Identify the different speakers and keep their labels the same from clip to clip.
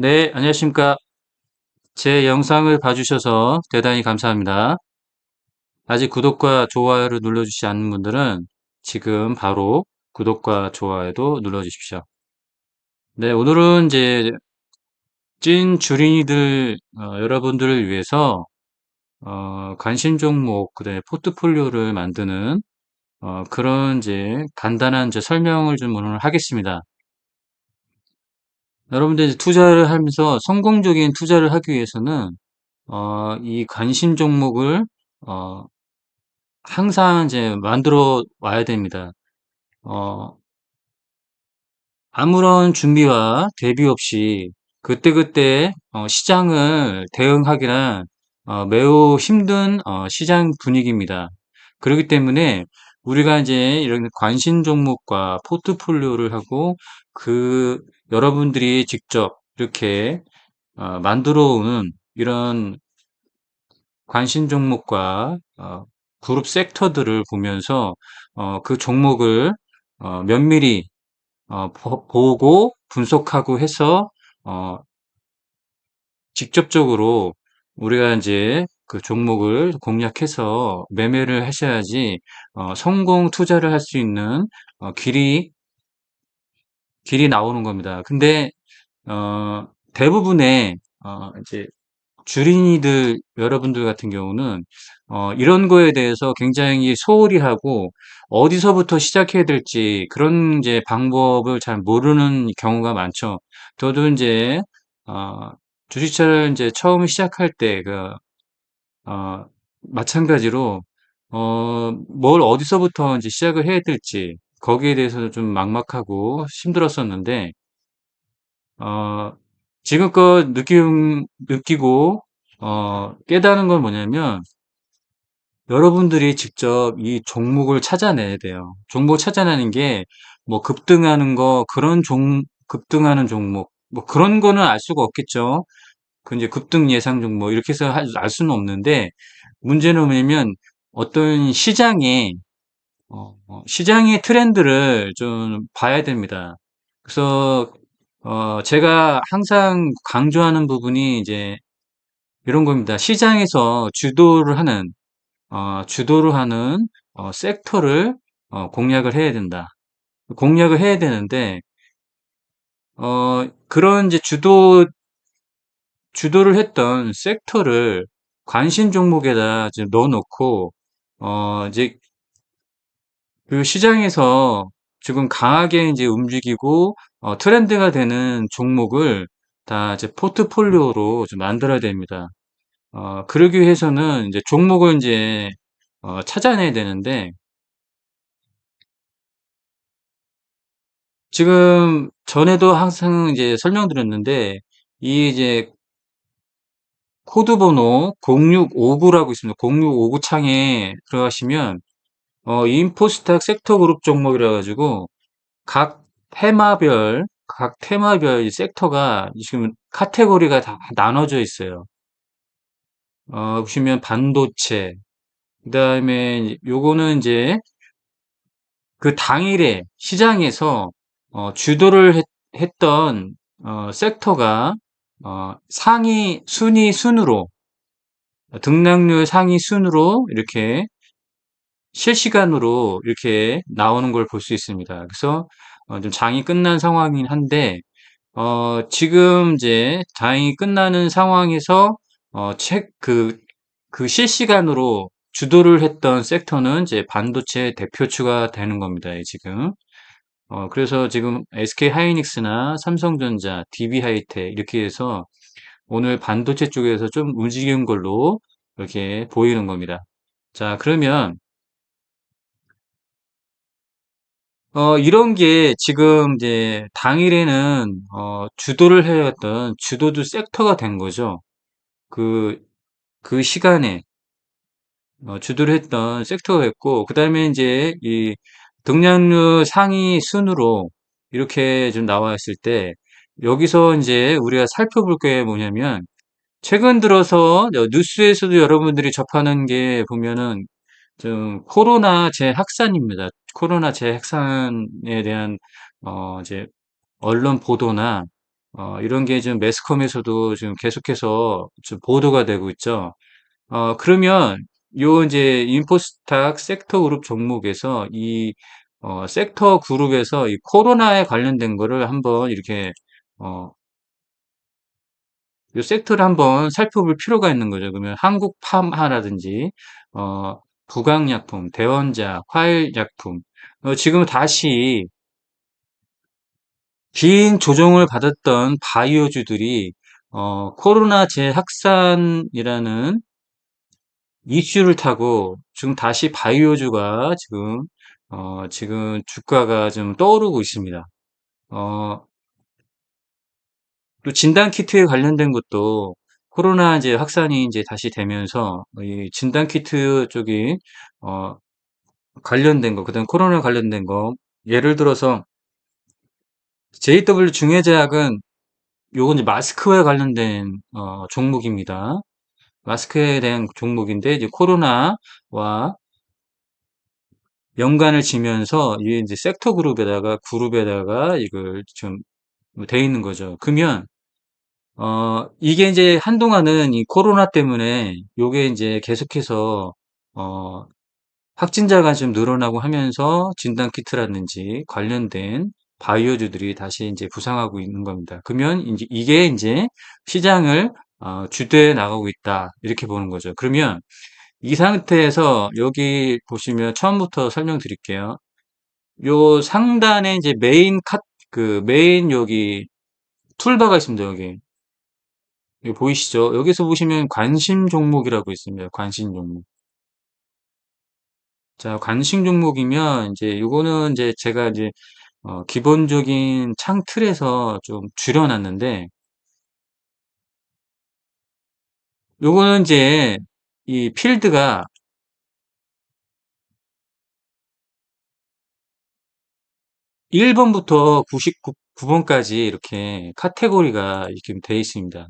Speaker 1: 네, 안녕하십니까. 제 영상을 봐주셔서 대단히 감사합니다. 아직 구독과 좋아요를 눌러주시지 않는 분들은 지금 바로 구독과 좋아요도 눌러주십시오. 네, 오늘은 이제 찐 주린이들 어, 여러분들을 위해서 어, 관심 종목, 그다음에 포트폴리오를 만드는 어, 그런 이제 간단한 이제 설명을 좀 오늘 하겠습니다. 여러분들 이제 투자를 하면서 성공적인 투자를 하기 위해서는 어, 이 관심 종목을 어, 항상 이제 만들어 와야 됩니다. 어, 아무런 준비와 대비 없이 그때그때 어, 시장을 대응하기란 어, 매우 힘든 어, 시장 분위기입니다. 그렇기 때문에 우리가 이제 이런 관심 종목과 포트폴리오를 하고 그 여러분들이 직접 이렇게 어, 만들어 오는 이런 관심 종목과 어, 그룹 섹터들을 보면서 어, 그 종목을 어, 면밀히 어, 보- 보고 분석하고 해서 어, 직접적으로 우리가 이제 그 종목을 공략해서 매매를 하셔야지 어, 성공 투자를 할 수 있는 어, 길이 길이 나오는 겁니다. 근데 어, 대부분의 어, 이제 주린이들 여러분들 같은 경우는 어, 이런 거에 대해서 굉장히 소홀히 하고 어디서부터 시작해야 될지 그런 이제 방법을 잘 모르는 경우가 많죠. 저도 이제 어, 주식차를 이제 처음 시작할 때 그, 어, 마찬가지로 어, 뭘 어디서부터 이제 시작을 해야 될지 거기에 대해서 좀 막막하고 힘들었었는데 어, 지금껏 느끼, 느끼고, 어, 깨달은 건 뭐냐면, 여러분들이 직접 이 종목을 찾아내야 돼요. 종목 찾아내는 게, 뭐, 급등하는 거, 그런 종, 급등하는 종목, 뭐, 그런 거는 알 수가 없겠죠. 그 이제 급등 예상 종목, 이렇게 해서 할- 알 수는 없는데, 문제는 뭐냐면, 어떤 시장에, 어, 어, 시장의 트렌드를 좀 봐야 됩니다. 그래서 어, 제가 항상 강조하는 부분이 이제 이런 겁니다. 시장에서 주도를 하는, 어, 주도를 하는, 어, 섹터를, 어, 공략을 해야 된다. 공략을 해야 되는데, 어, 그런 이제 주도, 주도를 했던 섹터를 관심 종목에다 이제 넣어놓고, 어, 이제 그 시장에서 지금 강하게 이제 움직이고, 어, 트렌드가 되는 종목을 다 이제 포트폴리오로 좀 만들어야 됩니다. 어, 그러기 위해서는 이제 종목을 이제 어, 찾아내야 되는데 지금 전에도 항상 이제 설명드렸는데 이 이제 코드 번호 0659라고 있습니다. 0659 창에 들어가시면 어, 인포스탁 섹터 그룹 종목이라 가지고 각 테마별 각 테마별 이 섹터가 지금 카테고리가 다 나눠져 있어요. 어, 보시면 반도체, 그 다음에 요거는 이제 그 당일에 시장에서 어, 주도를 했, 던 어, 섹터가 어, 상위 순위 순으로 등락률 상위 순으로 이렇게 실시간으로 이렇게 나오는 걸 볼 수 있습니다. 그래서 어, 좀 장이 끝난 상황이긴 한데 어, 지금 이제 장이 끝나는 상황에서 어, 책, 그, 그 실시간으로 주도를 했던 섹터는 이제 반도체 대표주가 되는 겁니다. 지금. 어, 그래서 지금 SK 하이닉스나 삼성전자, DB 하이텍 이렇게 해서 오늘 반도체 쪽에서 좀 움직인 걸로 이렇게 보이는 겁니다. 자, 그러면 어, 이런 게 지금 이제 당일에는 어, 주도를 해왔던 주도주 섹터가 된 거죠. 그, 그 시간에 어, 주도를 했던 섹터가 있고, 그 다음에 이제 이 등락률 상위 순으로 이렇게 좀 나와 있을 때, 여기서 이제 우리가 살펴볼 게 뭐냐면, 최근 들어서 뉴스에서도 여러분들이 접하는 게 보면은 좀 코로나 재확산입니다. 코로나 재확산에 대한 어 이제 언론 보도나 어, 이런 게 지금 매스컴에서도 지금 계속해서 좀 보도가 되고 있죠. 어, 그러면 요 이제 인포스탁 섹터 그룹 종목에서 이 어, 섹터 그룹에서 이 코로나에 관련된 거를 한번 이렇게 어, 요 섹터를 한번 살펴볼 필요가 있는 거죠. 그러면 한국팜하라든지 어, 부강약품, 대원자, 화일약품 어, 지금 다시 긴 조정을 받았던 바이오주들이 어, 코로나 재확산이라는 이슈를 타고 지금 다시 바이오주가 지금 어, 지금 주가가 좀 떠오르고 있습니다. 어, 또 진단 키트에 관련된 것도 코로나 이제 확산이 이제 다시 되면서 이 진단 키트 쪽이 어, 관련된 거, 그다음 코로나 관련된 거 예를 들어서 JW 중해제약은 요건 이제 마스크와 관련된 어, 종목입니다. 마스크에 대한 종목인데 이제 코로나와 연관을 지면서 이게 이제 섹터 그룹에다가 그룹에다가 이걸 좀 돼 있는 거죠. 그러면 어 이게 이제 한동안은 이 코로나 때문에 요게 이제 계속해서 어 확진자가 좀 늘어나고 하면서 진단 키트라든지 관련된 바이오주들이 다시 이제 부상하고 있는 겁니다. 그러면 이제 이게 이제 시장을 어, 주도해 나가고 있다 이렇게 보는 거죠. 그러면 이 상태에서 여기 보시면 처음부터 설명드릴게요. 요 상단에 이제 메인 카, 그 메인 여기 툴바가 있습니다. 여기. 보이시죠? 여기서 보시면 관심 종목이라고 있습니다. 관심 종목. 자, 관심 종목이면 이제 요거는 이제 제가 이제 어, 기본적인 창 틀에서 좀 줄여놨는데 요거는 이제 이 필드가 1번부터 99번까지 이렇게 카테고리가 이렇게 되어 있습니다.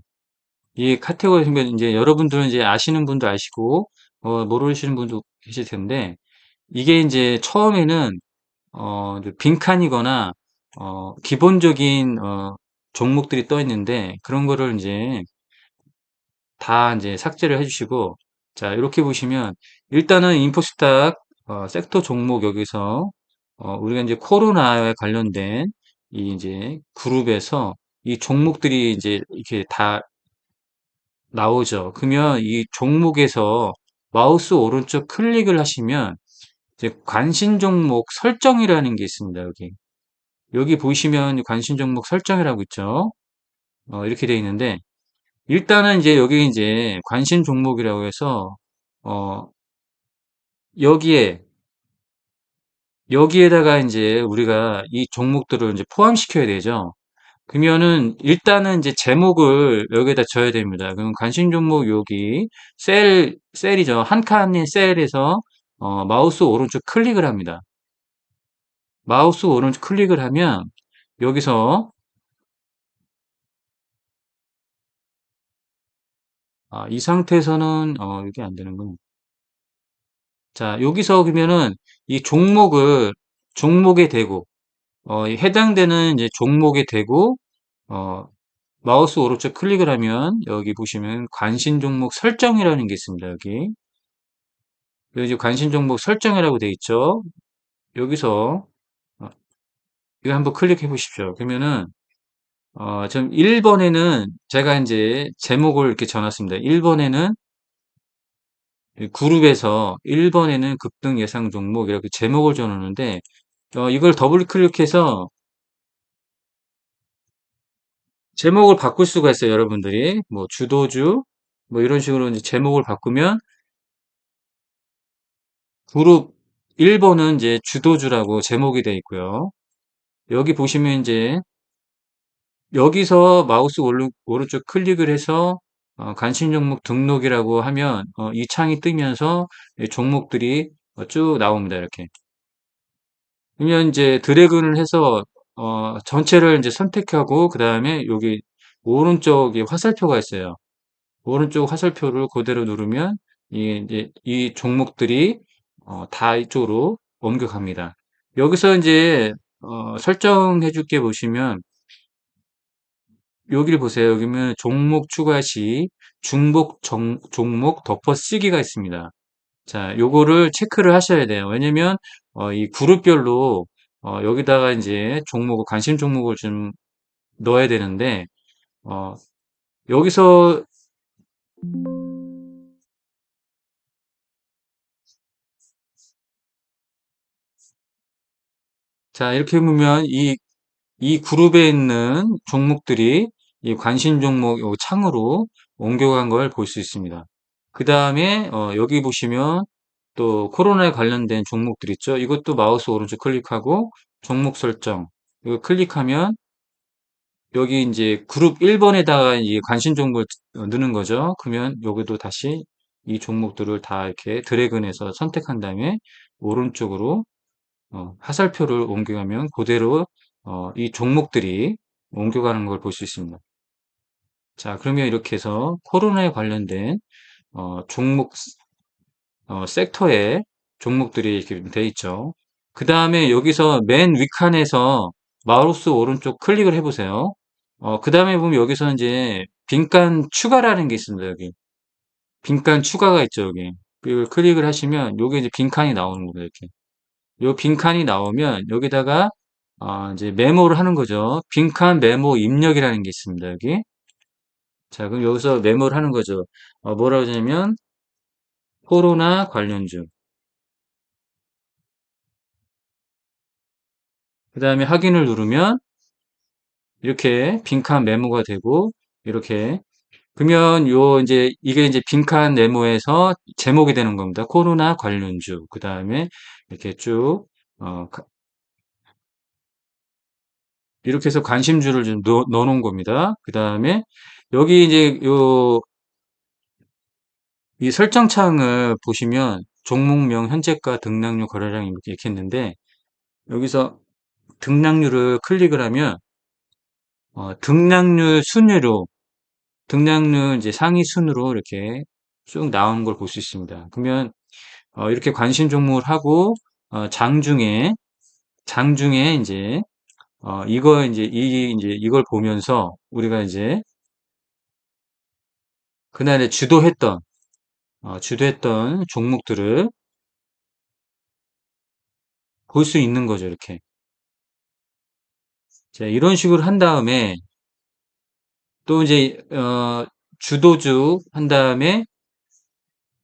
Speaker 1: 이 카테고리 생면 이제 여러분들은 이제 아시는 분도 아시고 어, 모르시는 분도 계실 텐데 이게 이제 처음에는 어, 빈칸이거나 어, 기본적인 어, 종목들이 떠 있는데 그런 거를 이제 다 이제 삭제를 해주시고 자 이렇게 보시면 일단은 인포스탁 어, 섹터 종목 여기서 어, 우리가 이제 코로나에 관련된 이 이제 그룹에서 이 종목들이 이제 이렇게 다 나오죠. 그러면 이 종목에서 마우스 오른쪽 클릭을 하시면 이제 관심 종목 설정이라는 게 있습니다. 여기. 여기 보시면 관심 종목 설정이라고 있죠. 어, 이렇게 되어 있는데 일단은 이제 여기 이제 관심 종목이라고 해서 어, 여기에 여기에다가 이제 우리가 이 종목들을 이제 포함시켜야 되죠. 그러면은 일단은 이제 제목을 여기에다 줘야 됩니다. 그럼 관심 종목 여기 셀 셀이죠. 한 칸의 셀에서 어, 마우스 오른쪽 클릭을 합니다. 마우스 오른쪽 클릭을 하면 여기서 아, 이 상태에서는 어, 이게 안 되는군. 자, 여기서 그러면은 이 종목을 종목에 대고 어, 해당되는 이제 종목에 대고 어, 마우스 오른쪽 클릭을 하면 여기 보시면 관심 종목 설정이라는 게 있습니다. 여기. 이제 관심 종목 설정이라고 되어 있죠. 여기서 어, 이거 한번 클릭해 보십시오. 그러면은 어, 좀 1번에는 제가 이제 제목을 이렇게 적어놨습니다. 1번에는 그룹에서 1번에는 급등 예상 종목 이렇게 제목을 적어놓는데 어, 이걸 더블 클릭해서 제목을 바꿀 수가 있어요, 여러분들이. 뭐, 주도주, 뭐, 이런 식으로 이제 제목을 바꾸면, 그룹 1번은 이제 주도주라고 제목이 되어 있고요. 여기 보시면 이제, 여기서 마우스 오른, 오른쪽 클릭을 해서, 어, 관심 종목 등록이라고 하면, 어, 이 창이 뜨면서 종목들이 쭉 나옵니다, 이렇게. 그러면 이제 드래그를 해서, 어, 전체를 이제 선택하고, 그 다음에 여기 오른쪽에 화살표가 있어요. 오른쪽 화살표를 그대로 누르면 이, 이제 이 종목들이 어, 다 이쪽으로 옮겨갑니다. 여기서 이제 어, 설정해 줄게 보시면 여기를 보세요. 여기면 종목 추가 시 중복 정- 종목 덮어쓰기가 있습니다. 자, 요거를 체크를 하셔야 돼요. 왜냐면 어, 이 그룹별로 어, 여기다가 이제 종목을 관심 종목을 좀 넣어야 되는데 어, 여기서 자, 이렇게 보면 이, 이 그룹에 있는 종목들이 이 관심 종목 요 창으로 옮겨간 걸 볼 수 있습니다. 그 다음에 어, 여기 보시면 또 코로나에 관련된 종목들 있죠. 이것도 마우스 오른쪽 클릭하고 종목 설정 이거 클릭하면 여기 이제 그룹 1번에다가 이 관심 종목을 넣는 거죠. 그러면 여기도 다시 이 종목들을 다 이렇게 드래그해서 선택한 다음에 오른쪽으로 어, 화살표를 옮겨가면 그대로 어, 이 종목들이 옮겨가는 걸 볼 수 있습니다. 자, 그러면 이렇게 해서 코로나에 관련된 어, 종목 어, 섹터에 종목들이 이렇게 돼 있죠. 그 다음에 여기서 맨 위칸에서 마우스 오른쪽 클릭을 해보세요. 어, 그 다음에 보면 여기서 이제 빈칸 추가라는 게 있습니다. 여기 빈칸 추가가 있죠. 여기 이걸 클릭을 하시면 여기 이제 빈칸이 나오는 겁니다. 이렇게 요 빈칸이 나오면 여기다가 어, 이제 메모를 하는 거죠. 빈칸 메모 입력이라는 게 있습니다. 여기 자 그럼 여기서 메모를 하는 거죠. 어, 뭐라고 하냐면 코로나 관련주 그 다음에 확인을 누르면 이렇게 빈칸 메모가 되고 이렇게 그러면 요 이제 이게 이제 빈칸 메모에서 제목이 되는 겁니다. 코로나 관련주. 그 다음에 이렇게 쭉 어, 가- 이렇게 해서 관심주를 좀 넣어 놓은 겁니다. 그 다음에 여기 이제 요 이 설정창을 보시면 종목명, 현재가, 등락률, 거래량 이렇게 했는데 여기서 등락률을 클릭을 하면 어, 등락률 순위로 등락률 이제 상위 순으로 이렇게 쭉 나오는 걸 볼 수 있습니다. 그러면 어, 이렇게 관심 종목을 하고 어, 장중에 장중에 이제 어, 이거 이제 이 이제 이걸 보면서 우리가 이제 그날에 주도했던 어, 주도했던 종목들을 볼 수 있는 거죠. 이렇게 자, 이런 식으로 한 다음에 또 이제 어, 주도주 한 다음에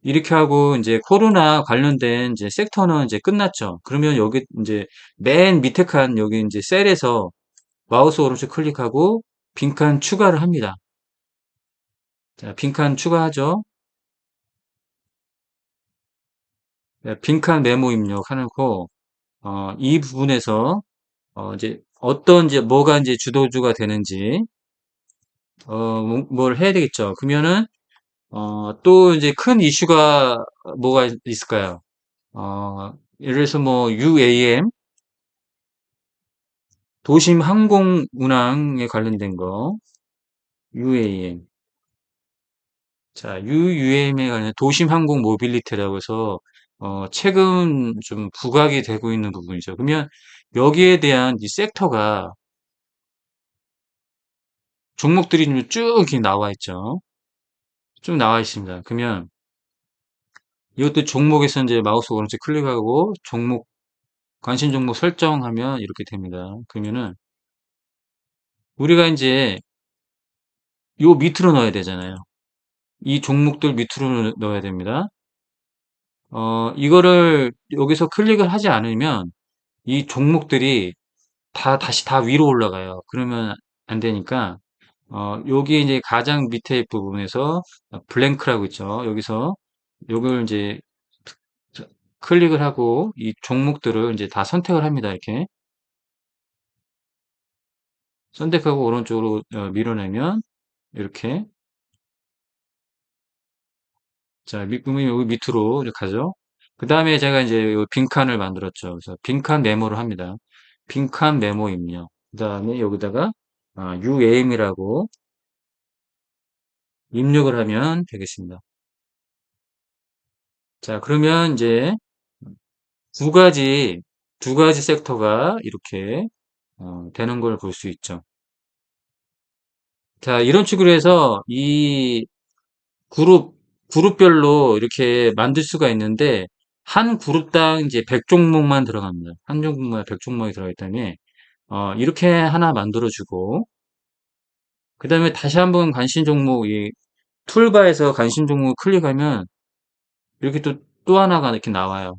Speaker 1: 이렇게 하고 이제 코로나 관련된 이제 섹터는 이제 끝났죠. 그러면 여기 이제 맨 밑에 칸 여기 이제 셀에서 마우스 오른쪽 클릭하고 빈칸 추가를 합니다. 자, 빈칸 추가하죠. 네, 빈칸 메모 입력하는 거, 어, 이 부분에서 어, 이제 어떤 이제 뭐가 이제 주도주가 되는지 어, 뭐- 뭘 해야 되겠죠. 그러면은 어, 또 이제 큰 이슈가 뭐가 있을까요? 어, 예를 들어서 뭐 UAM 도심 항공 운항에 관련된 거 UAM 자 UUM에 관련 도심 항공 모빌리티라고 해서 어, 최근 좀 부각이 되고 있는 부분이죠. 그러면 여기에 대한 이 섹터가 종목들이 좀쭉 이렇게 나와 있죠. 쭉 나와 있습니다. 그러면 이것도 종목에서 이제 마우스 오른쪽 클릭하고 종목 관심 종목 설정하면 이렇게 됩니다. 그러면은 우리가 이제 요 밑으로 넣어야 되잖아요. 이 종목들 밑으로 넣어야 됩니다. 어, 이거를 여기서 클릭을 하지 않으면 이 종목들이 다 다시 다 위로 올라가요. 그러면 안 되니까 어, 여기 이제 가장 밑에 부분에서 블랭크라고 있죠. 여기서 요걸 이제 클릭을 하고 이 종목들을 이제 다 선택을 합니다. 이렇게 선택하고 오른쪽으로 어, 밀어내면 이렇게 자, 밑, 그러면 여기 밑으로 이제 가죠. 그 다음에 제가 이제 요 빈칸을 만들었죠. 그래서 빈칸 메모를 합니다. 빈칸 메모 입력. 그 다음에 여기다가 아, UAM이라고 입력을 하면 되겠습니다. 자, 그러면 이제 두 가지, 두 가지 섹터가 이렇게 어, 되는 걸 볼 수 있죠. 자, 이런 식으로 해서 이 그룹, 그룹별로 이렇게 만들 수가 있는데, 한 그룹당 이제 100종목만 들어갑니다. 한 종목만 100종목이 들어가기 때문에, 어, 이렇게 하나 만들어주고, 그 다음에 다시 한번 관심 종목, 이 툴바에서 관심 종목 클릭하면, 이렇게 또, 또 하나가 이렇게 나와요.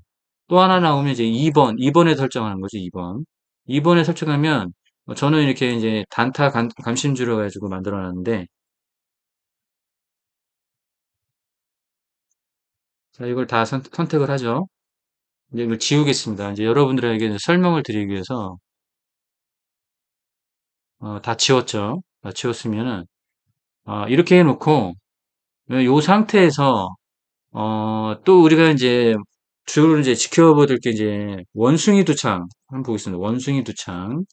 Speaker 1: 또 하나 나오면 이제 2번, 2번에 설정하는 거죠, 2번. 2번에 설정하면, 어, 저는 이렇게 이제 단타 감, 감심주로 가지고 만들어 놨는데, 자, 이걸 다 선, 택을 하죠. 이제 이걸 지우겠습니다. 이제 여러분들에게 설명을 드리기 위해서, 어, 다 지웠죠. 다 지웠으면은, 어, 이렇게 해놓고, 이 상태에서, 어, 또 우리가 이제, 주로 이제 지켜봐야 될 게 이제, 원숭이 두창. 한번 보겠습니다. 원숭이 두창.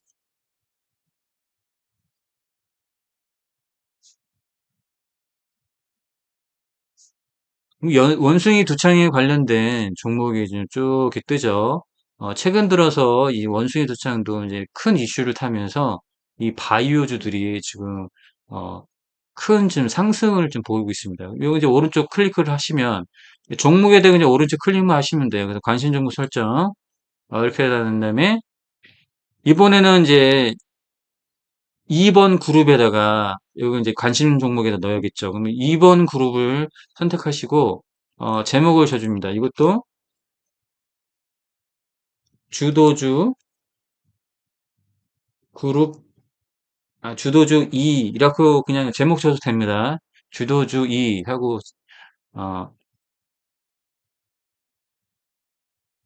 Speaker 1: 연- 원숭이 두창에 관련된 종목이 지금 쭉 이렇게 뜨죠. 어, 최근 들어서 이 원숭이 두창도 이제 큰 이슈를 타면서 이 바이오주들이 지금 어, 큰 지금 상승을 좀 보이고 있습니다. 여기 이제 오른쪽 클릭을 하시면 종목에 대해 그냥 오른쪽 클릭만 하시면 돼요. 그래서 관심 종목 설정 어, 이렇게 해달은 다음에 이번에는 이제 2번 그룹에다가 여기 이제 관심 종목에다 넣어야겠죠. 그러면 2번 그룹을 선택하시고 어, 제목을 줘줍니다. 이것도 주도주 그룹 아, 주도주 2 이라고 그냥 제목 줘도 됩니다. 주도주 2 하고 어,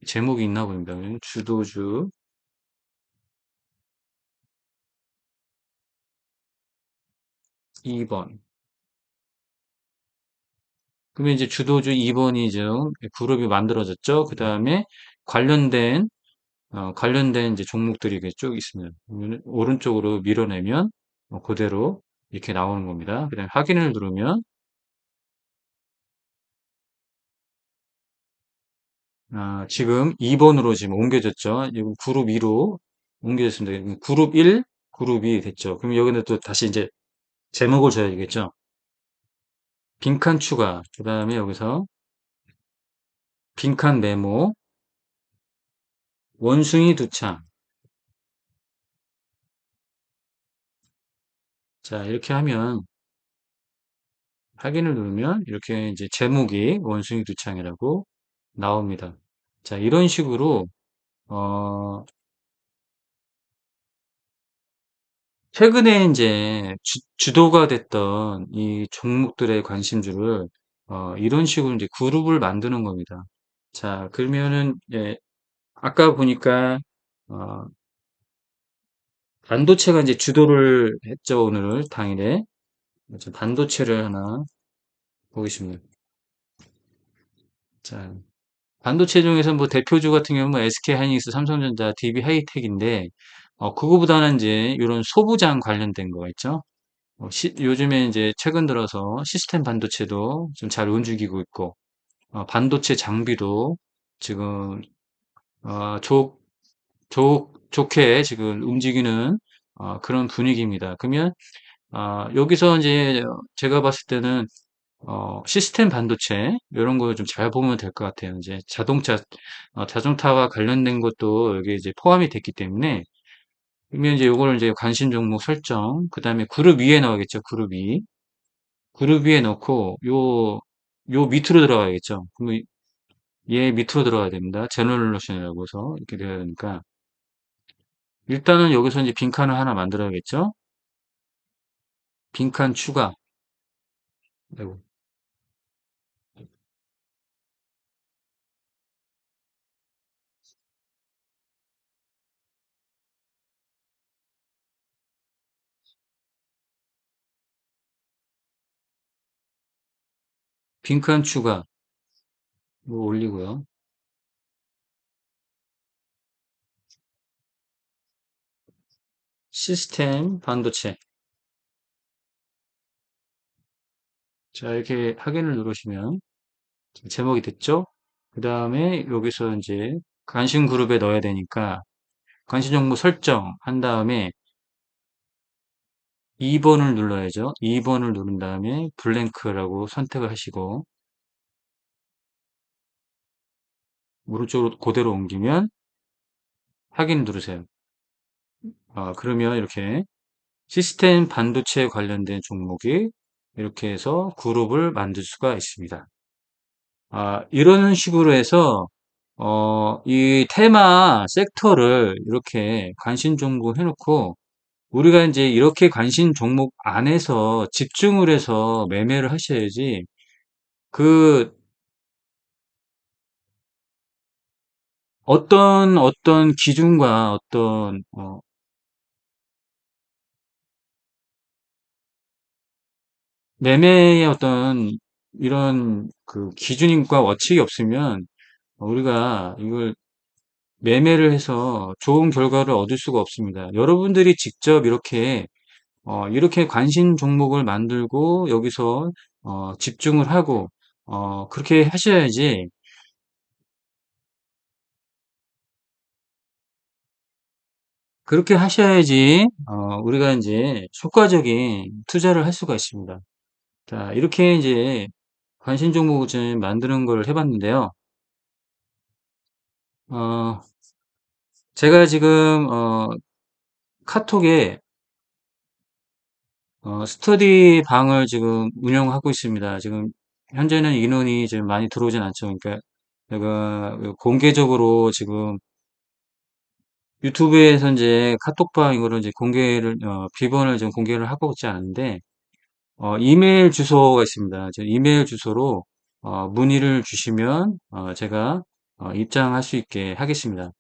Speaker 1: 제목이 있나 봅니다. 주도주 2번. 그러면 이제 주도주 2번이 좀 그룹이 만들어졌죠. 그 다음에 관련된 어, 관련된 이제 종목들이 쭉. 그러면 오른쪽으로 밀어내면 어, 그대로 이렇게 나오는 겁니다. 그 다음에 확인을 누르면 아, 지금 2번으로 지금 옮겨졌죠. 이거 그룹 2로 옮겨졌습니다. 그룹 1, 그룹 2 됐죠. 그럼 여기는 또 다시 이제 제목을 줘야 되겠죠. 빈칸 추가. 그 다음에 여기서 빈칸 메모, 원숭이 두 창. 자, 이렇게 하면 확인을 누르면 이렇게 이제 제목이 원숭이 두 창이라고 나옵니다. 자, 이런 식으로 어, 최근에 이제 주, 도가 됐던 이 종목들의 관심주를 어, 이런 식으로 이제 그룹을 만드는 겁니다. 자, 그러면은 예, 아까 보니까 어, 반도체가 이제 주도를 했죠, 오늘 당일에. 반도체를 하나 보겠습니다. 자, 반도체 중에서 뭐 대표주 같은 경우는 뭐 SK 하이닉스, 삼성전자, DB 하이텍인데, 어, 그거보다는 이제 이런 소부장 관련된 거가 있죠. 어, 시- 요즘에 이제 최근 들어서 시스템 반도체도 좀 잘 움직이고 있고, 어, 반도체 장비도 지금, 어, 좋, 좋, 좋게 지금 움직이는, 어, 그런 분위기입니다. 그러면, 어, 여기서 이제 제가 봤을 때는 어, 시스템 반도체 이런 거 좀 잘 보면 될 것 같아요. 이제 자동차 어, 자동차와 관련된 것도 여기 이제 포함이 됐기 때문에 그러면 이제 요거를 이제 관심 종목 설정 그 다음에 그룹 위에 넣어야겠죠. 그룹 위 그룹 위에 넣고 요 요 밑으로 들어가야겠죠. 그럼 얘 밑으로 들어가야 됩니다. 제너럴러션이라고 해서 이렇게 돼야 되니까 일단은 여기서 이제 빈칸을 하나 만들어야겠죠. 빈칸 추가 아이고, 빈칸 추가 뭐 올리고요. 시스템 반도체 자, 이렇게 확인을 누르시면 제목이 됐죠? 그 다음에 여기서 이제 관심 그룹에 넣어야 되니까 관심 정보 설정 한 다음에 2번을 눌러야죠. 2번을 누른 다음에 블랭크라고 선택을 하시고 오른쪽으로 그대로 옮기면 확인 누르세요. 아, 그러면 이렇게 시스템 반도체 관련된 종목이 이렇게 해서 그룹을 만들 수가 있습니다. 아, 이런 식으로 해서 어, 이 테마 섹터를 이렇게 관심 종목 해놓고 우리가 이제 이렇게 관심 종목 안에서 집중을 해서 매매를 하셔야지 그 어떤 어떤 기준과 어떤 어, 매매의 어떤 이런 그 기준과 원칙이 없으면 우리가 이걸 매매를 해서 좋은 결과를 얻을 수가 없습니다. 여러분들이 직접 이렇게 어, 이렇게 관심 종목을 만들고 여기서 어, 집중을 하고 어, 그렇게 하셔야지 그렇게 하셔야지 어, 우리가 이제 효과적인 투자를 할 수가 있습니다. 자, 이렇게 이제 관심 종목을 좀 만드는 걸 해봤는데요. 어, 제가 지금 어, 카톡에 어, 스터디 방을 지금 운영하고 있습니다. 지금 현재는 인원이 지금 많이 들어오진 않죠. 그러니까 제가 공개적으로 지금 유튜브에서 이제 카톡방 이거를 이제 공개를 어, 비번을 좀 공개를 하고 있지 않은데 어, 이메일 주소가 있습니다. 저 이메일 주소로 어, 문의를 주시면 어, 제가 어, 입장할 수 있게 하겠습니다.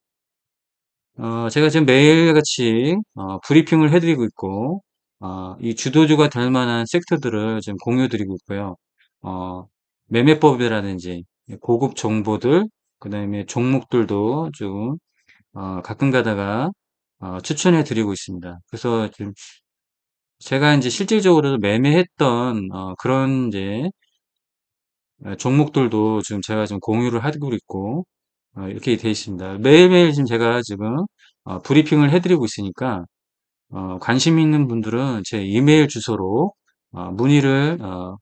Speaker 1: 어, 제가 지금 매일같이 어, 브리핑을 해드리고 있고 어, 이 주도주가 될 만한 섹터들을 지금 공유드리고 있고요. 어, 매매법이라든지 고급 정보들, 그 다음에 종목들도 좀 어, 가끔 가다가 어, 추천해 드리고 있습니다. 그래서 지금 제가 이제 실질적으로 매매했던 어, 그런 이제 어, 종목들도 지금 제가 좀 공유를 하고 있고 어, 이렇게 돼 있습니다. 매일매일 지금 제가 지금 어, 브리핑을 해드리고 있으니까 어, 관심 있는 분들은 제 이메일 주소로 어, 문의를 어,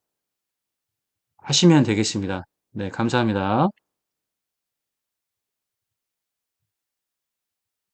Speaker 1: 하시면 되겠습니다. 네, 감사합니다.